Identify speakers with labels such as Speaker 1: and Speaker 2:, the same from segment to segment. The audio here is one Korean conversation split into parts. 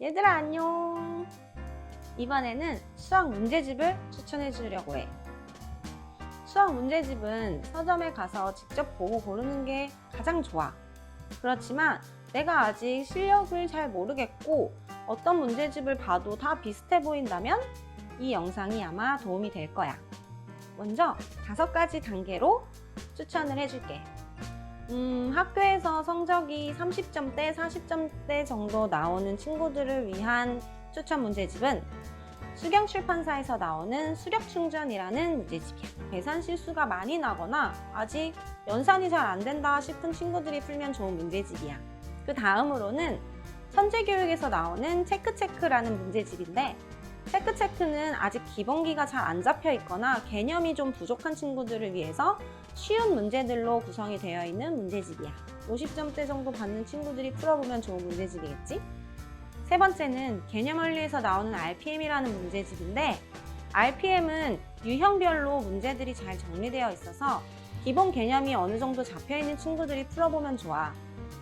Speaker 1: 얘들아 안녕. 이번에는 수학 문제집을 추천해 주려고 해. 수학 문제집은 서점에 가서 직접 보고 고르는 게 가장 좋아. 그렇지만 내가 아직 실력을 잘 모르겠고 어떤 문제집을 봐도 다 비슷해 보인다면 이 영상이 아마 도움이 될 거야. 먼저 다섯 가지 단계로 추천을 해줄게. 음, 학교에서 성적이 30점대, 40점대 정도 나오는 친구들을 위한 추천 문제집은 수경 출판사에서 나오는 수력 충전이라는 문제집이야. 계산 실수가 많이 나거나 아직 연산이 잘 안 된다 싶은 친구들이 풀면 좋은 문제집이야. 그 다음으로는 선제교육에서 나오는 체크체크라는 문제집인데 체크체크는 아직 기본기가 잘 안 잡혀 있거나 개념이 좀 부족한 친구들을 위해서 쉬운 문제들로 구성이 되어 있는 문제집이야. 50점대 정도 받는 친구들이 풀어보면 좋은 문제집이겠지? 세 번째는 개념 원리에서 나오는 RPM이라는 문제집인데 RPM은 유형별로 문제들이 잘 정리되어 있어서 기본 개념이 어느 정도 잡혀 있는 친구들이 풀어보면 좋아.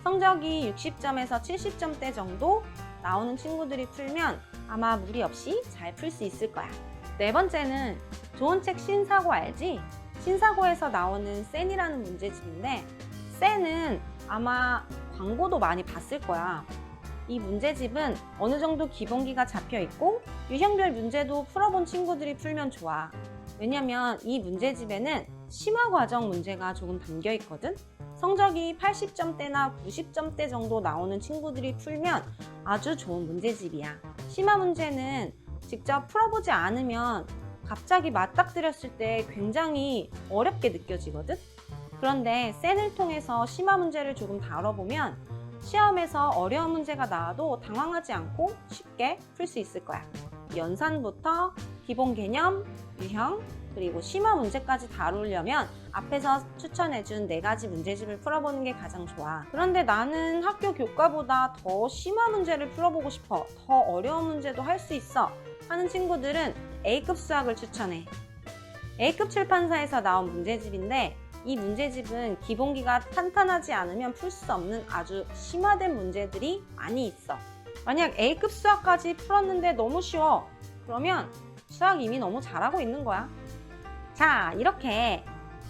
Speaker 1: 성적이 60점에서 70점대 정도 나오는 친구들이 풀면 아마 무리 없이 잘 풀 수 있을 거야. 네 번째는 좋은 책 신사고 알지? 신사고에서 나오는 센이라는 문제집인데 센은 아마 광고도 많이 봤을 거야. 이 문제집은 어느 정도 기본기가 잡혀 있고 유형별 문제도 풀어본 친구들이 풀면 좋아. 왜냐면 이 문제집에는 심화 과정 문제가 조금 담겨 있거든. 성적이 80점대나 90점대 정도 나오는 친구들이 풀면 아주 좋은 문제집이야. 심화 문제는 직접 풀어보지 않으면 갑자기 맞닥뜨렸을 때 굉장히 어렵게 느껴지거든? 그런데 센을 통해서 심화 문제를 조금 다뤄보면 시험에서 어려운 문제가 나와도 당황하지 않고 쉽게 풀 수 있을 거야. 연산부터 기본 개념, 유형, 그리고 심화 문제까지 다루려면 앞에서 추천해준 네 가지 문제집을 풀어보는 게 가장 좋아. 그런데 나는 학교 교과보다 더 심화 문제를 풀어보고 싶어. 더 어려운 문제도 할 수 있어. 하는 친구들은 A급 수학을 추천해. A급 출판사에서 나온 문제집인데 이 문제집은 기본기가 탄탄하지 않으면 풀 수 없는 아주 심화된 문제들이 많이 있어. 만약 A급 수학까지 풀었는데 너무 쉬워. 그러면 수학 이미 너무 잘하고 있는 거야. 자, 이렇게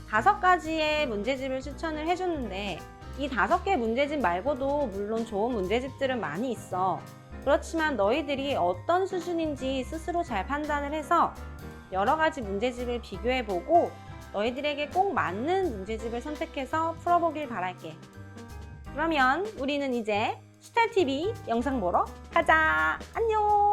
Speaker 1: 다섯 가지의 문제집을 추천을 해줬는데 이 다섯 개 문제집 말고도 물론 좋은 문제집들은 많이 있어. 그렇지만 너희들이 어떤 수준인지 스스로 잘 판단을 해서 여러 가지 문제집을 비교해보고 너희들에게 꼭 맞는 문제집을 선택해서 풀어보길 바랄게. 그러면 우리는 이제 스타TV 영상 보러 가자. 안녕!